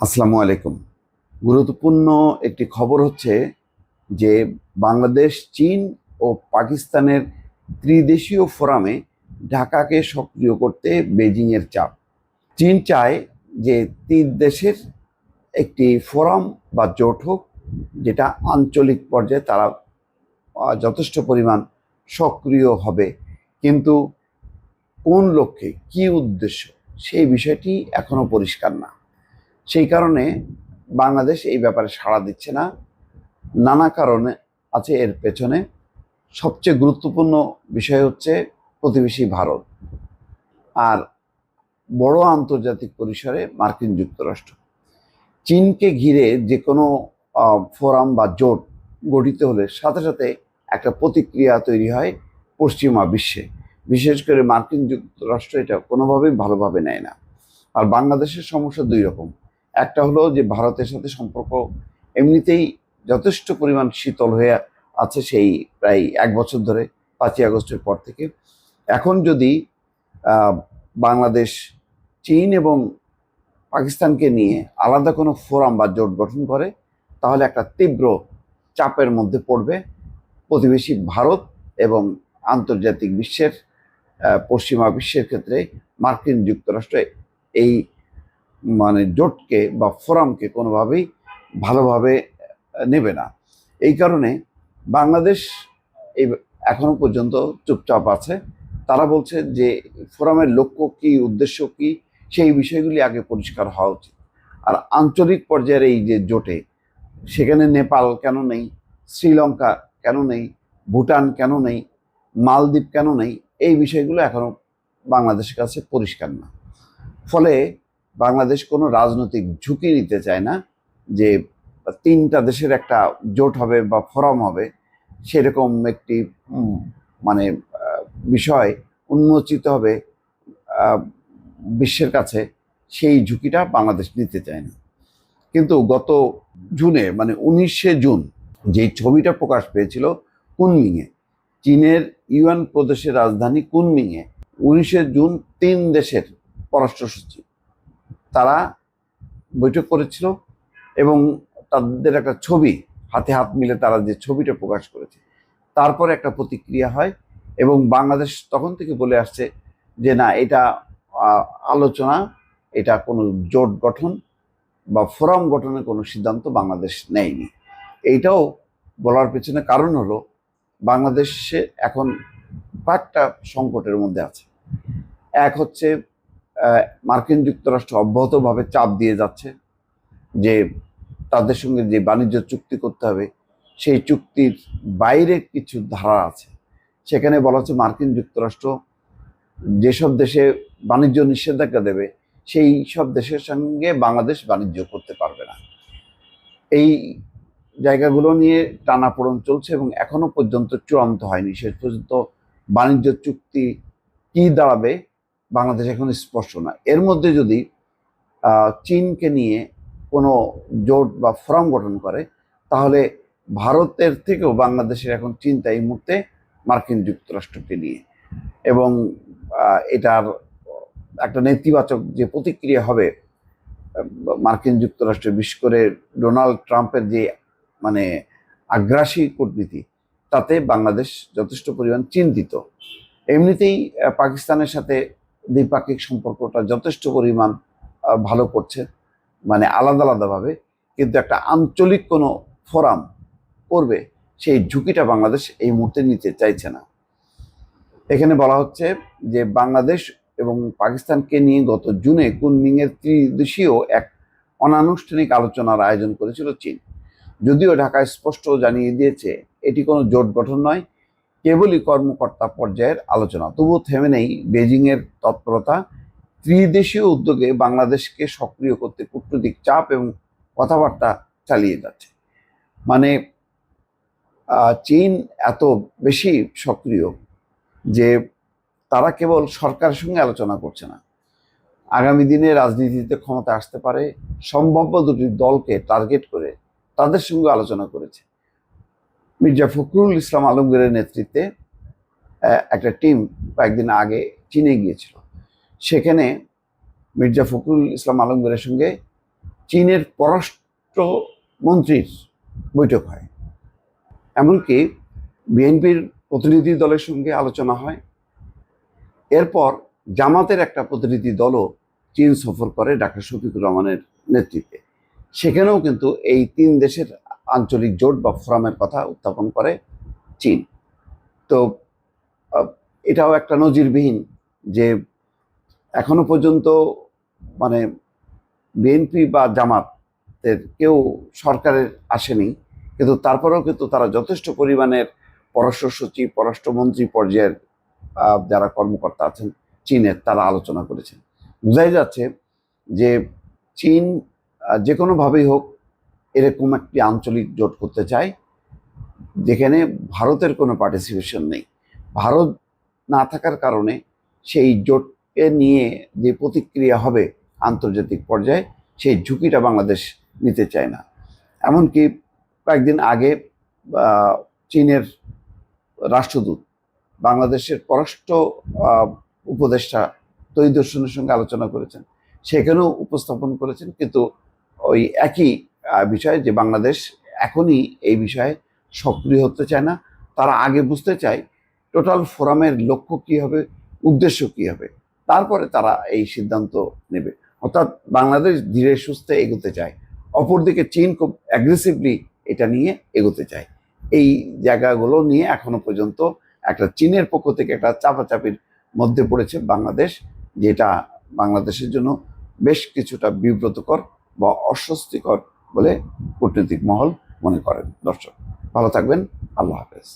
আসসালামু আলাইকুম। গুরুত্বপূর্ণ একটি খবর হচ্ছে যে বাংলাদেশ, চীন ও পাকিস্তানের ত্রিদেশীয় ফোরামে ঢাকাকে সক্রিয় করতে বেজিংয়ের চাপ। চীন চায় যে তিন দেশের একটি ফোরাম বা জোট হোক, যেটা আঞ্চলিক পর্যায়ে তারা যথেষ্ট পরিমাণ সক্রিয় হবে। কিন্তু কোন লক্ষ্যে, কি উদ্দেশ্য, সেই বিষয়টি এখনও পরিষ্কার না। সেই কারণে বাংলাদেশ এই ব্যাপারে সাড়া দিচ্ছে না। নানা কারণে আছে এর পেছনে। সবচেয়ে গুরুত্বপূর্ণ বিষয় হচ্ছে প্রতিবেশী ভারত আর বড় আন্তর্জাতিক পরিসরে মার্কিন যুক্তরাষ্ট্র। চীনকে ঘিরে যে কোনো ফোরাম বা জোট গঠিত হলে সাথে সাথে একটা প্রতিক্রিয়া তৈরি হয় পশ্চিমা বিশ্বে। বিশেষ করে মার্কিন যুক্তরাষ্ট্র এটা কোনোভাবেই ভালোভাবে নেয় না। আর বাংলাদেশের সমস্যা দুই রকম। একটা হলো যে ভারতের সাথে সম্পর্ক এমনিতেই যথেষ্ট পরিমাণ শীতল হয়ে আছে সেই প্রায় এক বছর ধরে, পাঁচই আগস্টের পর থেকে। এখন যদি বাংলাদেশ, চীন এবং পাকিস্তানকে নিয়ে আলাদা কোনো ফোরাম বা জোট গঠন করে, তাহলে একটা তীব্র চাপের মধ্যে পড়বে প্রতিবেশী ভারত এবং আন্তর্জাতিক বিশ্বের পশ্চিমা বিশ্বের ক্ষেত্রে মার্কিন যুক্তরাষ্ট্র এই মানে জোটকে বা ফোরামকে কোনোভাবেই ভালোভাবে নেবে না। এই কারণে বাংলাদেশ এই এখনও পর্যন্ত চুপচাপ আছে। তারা বলছে যে ফোরামের লক্ষ্য কি, উদ্দেশ্য কি, সেই বিষয়গুলি আগে পরিষ্কার হওয়া উচিত। আর আঞ্চলিক পর্যায়ের এই যে জোটে, সেখানে নেপাল কেন নেই? শ্রীলঙ্কা কেন নেই? ভুটান কেন নেই? মালদ্বীপ কেন নেই? এই বিষয়গুলো এখনও বাংলাদেশের কাছে পরিষ্কার না। ফলে বাংলাদেশ কোনো রাজনৈতিক ঝুঁকি নিতে চায় না, যে তিনটা দেশের একটা জোট হবে বা ফোরাম হবে, সেরকম একটি মানে বিষয় উন্মোচিত হবে বিশ্বের কাছে, সেই ঝুঁকিটা বাংলাদেশ নিতে চায় না। কিন্তু গত জুনে মানে উনিশে জুন, যেই ছবিটা প্রকাশ পেয়েছিল কুনমিংয়ে, চীনের ইউয়ান প্রদেশের রাজধানী কুনমিংয়ে, উনিশে জুন তিন দেশের পররাষ্ট্র সচিব তারা বৈঠক করেছিল এবং তাদের একটা ছবি হাতে হাত মিলে তারা যে ছবিটা প্রকাশ করেছে, তারপরে একটা প্রতিক্রিয়া হয় এবং বাংলাদেশ তখন থেকে বলে আসছে যে, না, এটা আলোচনা, এটা কোনো জোট গঠন বা ফোরাম গঠনের কোনো সিদ্ধান্ত বাংলাদেশ নেয়নি। এইটাও বলার পেছনে কারণ হলো বাংলাদেশে এখন কয়েকটা সংকটের মধ্যে আছে। এক হচ্ছে মার্কিন যুক্তরাষ্ট্র অব্যাহতভাবে চাপ দিয়ে যাচ্ছে যে তাদের সঙ্গে যে বাণিজ্য চুক্তি করতে হবে, সেই চুক্তির বাইরে কিছু ধারা আছে। সেখানে বলা হচ্ছে মার্কিন যুক্তরাষ্ট্র যেসব দেশে বাণিজ্য নিষেধাজ্ঞা দেবে, সেই সব দেশের সঙ্গে বাংলাদেশ বাণিজ্য করতে পারবে না। এই জায়গাগুলো নিয়ে টানাপোড়ন চলছে এবং এখনও পর্যন্ত চূড়ান্ত হয়নি। শেষ পর্যন্ত বাণিজ্য চুক্তি কি দাঁড়াবে বাংলাদেশ এখন স্পষ্ট না এর মধ্যে যদি চীনকে নিয়ে কোনো জোট বা ফোরাম গঠন করে, তাহলে ভারতের থেকেও বাংলাদেশের এখন চিন্তা এই মুহূর্তে মার্কিন যুক্তরাষ্ট্রকে নিয়ে। এবং এটার একটা নেতিবাচক যে প্রতিক্রিয়া হবে, মার্কিন যুক্তরাষ্ট্রে বিশেষ করে ডোনাল্ড ট্রাম্পের যে মানে আগ্রাসী কূটনীতি, তাতে বাংলাদেশ যথেষ্ট পরিমাণ চিন্তিত। এমনিতেই পাকিস্তানের সাথে দ্বিপাক্ষিক সম্পর্কটা যথেষ্ট পরিমাণ ভালো করছে মানে আলাদা আলাদাভাবে। কিন্তু একটা আঞ্চলিক কোনো ফোরাম করবে, সেই ঝুঁকিটা বাংলাদেশ এই মুহূর্তে নিতে চাইছে না। এখানে বলা হচ্ছে যে বাংলাদেশ এবং পাকিস্তানকে নিয়ে গত জুনে কুনমিংয়ের ত্রিদেশীয় এক অনানুষ্ঠানিক আলোচনার আয়োজন করেছিল চীন। যদিও ঢাকায় স্পষ্ট জানিয়ে দিয়েছে, এটি কোনো জোট গঠন নয় কেবলই কর্মকর্তা পর্যায়ের আলোচনা। তবুও থেমে নেই বেজিংয়ের তৎপরতা। ত্রিদেশীয় উদ্যোগে বাংলাদেশকে সক্রিয় করতে কূটনৈতিক চাপ এবং কথাবার্তা চালিয়ে যাচ্ছে। মানে চীন এত বেশি সক্রিয় যে তারা কেবল সরকারের সঙ্গে আলোচনা করছে না। আগামী দিনে রাজনীতিতে ক্ষমতা আসতে পারে। সম্ভাব্য দুটি দলকে টার্গেট করে তাদের সঙ্গে আলোচনা করেছে। মির্জা ফখরুল ইসলাম আলমগীরের নেতৃত্বে একটা টিম কয়েকদিন আগে চীনে গিয়েছিল। সেখানে মির্জা ফখরুল ইসলাম আলমগীরের সঙ্গে চীনের পররাষ্ট্র মন্ত্রীর বৈঠক হয়। এমনকি বিএনপির প্রতিনিধি দলের সঙ্গে আলোচনা হয়। এরপর জামাতের একটা প্রতিনিধি দলও চীন সফর করে ডাক্তার শফিকুর রহমানের নেতৃত্বে। সেখানেও কিন্তু এই তিন দেশের আঞ্চলিক জোট বা ফোরামের কথা উত্থাপন করে চীন। তো এটাও একটা নজিরবিহীন যে এখনও পর্যন্ত মানে বিএনপি বা জামাতের কেউ সরকারের আসেনি, কিন্তু তারপরেও কিন্তু তারা যথেষ্ট পরিমাণের পররাষ্ট্র সচিব, পররাষ্ট্রমন্ত্রী পর্যায়ের যারা কর্মকর্তা আছেন, চীনের তারা আলোচনা করেছেন। বোঝাই যাচ্ছে যে চীন যে কোনোভাবেই হোক এরকম একটি আঞ্চলিক জোট করতে চায় যেখানে ভারতের কোনো পার্টিসিপেশন নেই। ভারত না থাকার কারণে সেই জোটকে নিয়ে যে প্রতিক্রিয়া হবে আন্তর্জাতিক পর্যায়ে, সেই ঝুঁকিটা বাংলাদেশ নিতে চায় না। এমনকি কয়েকদিন আগে চীনের রাষ্ট্রদূত, বাংলাদেশের পররাষ্ট্র উপদেষ্টা তৈদর্শনের সঙ্গে আলোচনা করেছেন। সেখানেও উপস্থাপন করেছেন, কিন্তু ওই একই বিষয় যে বাংলাদেশ এখনই এই বিষয়ে সক্রিয় হতে চায় না। তারা আগে বুঝতে চায় টোটাল ফোরামের লক্ষ্য কী হবে, উদ্দেশ্য কী হবে। তারপরে তারা এই সিদ্ধান্ত নেবে। অর্থাৎ বাংলাদেশ ধীরে সুস্থে এগোতে চায়। অপরদিকে চীন খুব অ্যাগ্রেসিভলি এটা নিয়ে এগোতে চায়। এই জায়গাগুলো নিয়ে এখনও পর্যন্ত একটা চীনের পক্ষ থেকে একটা চাপাচাপির মধ্যে পড়েছে বাংলাদেশ, যেটা বাংলাদেশের জন্য বেশ কিছুটা বিব্রতকর বা অস্বস্তিকর বলে কূটনৈতিক মহল মনে করেন। দর্শক ভালো থাকবেন। আল্লাহ হাফেজ।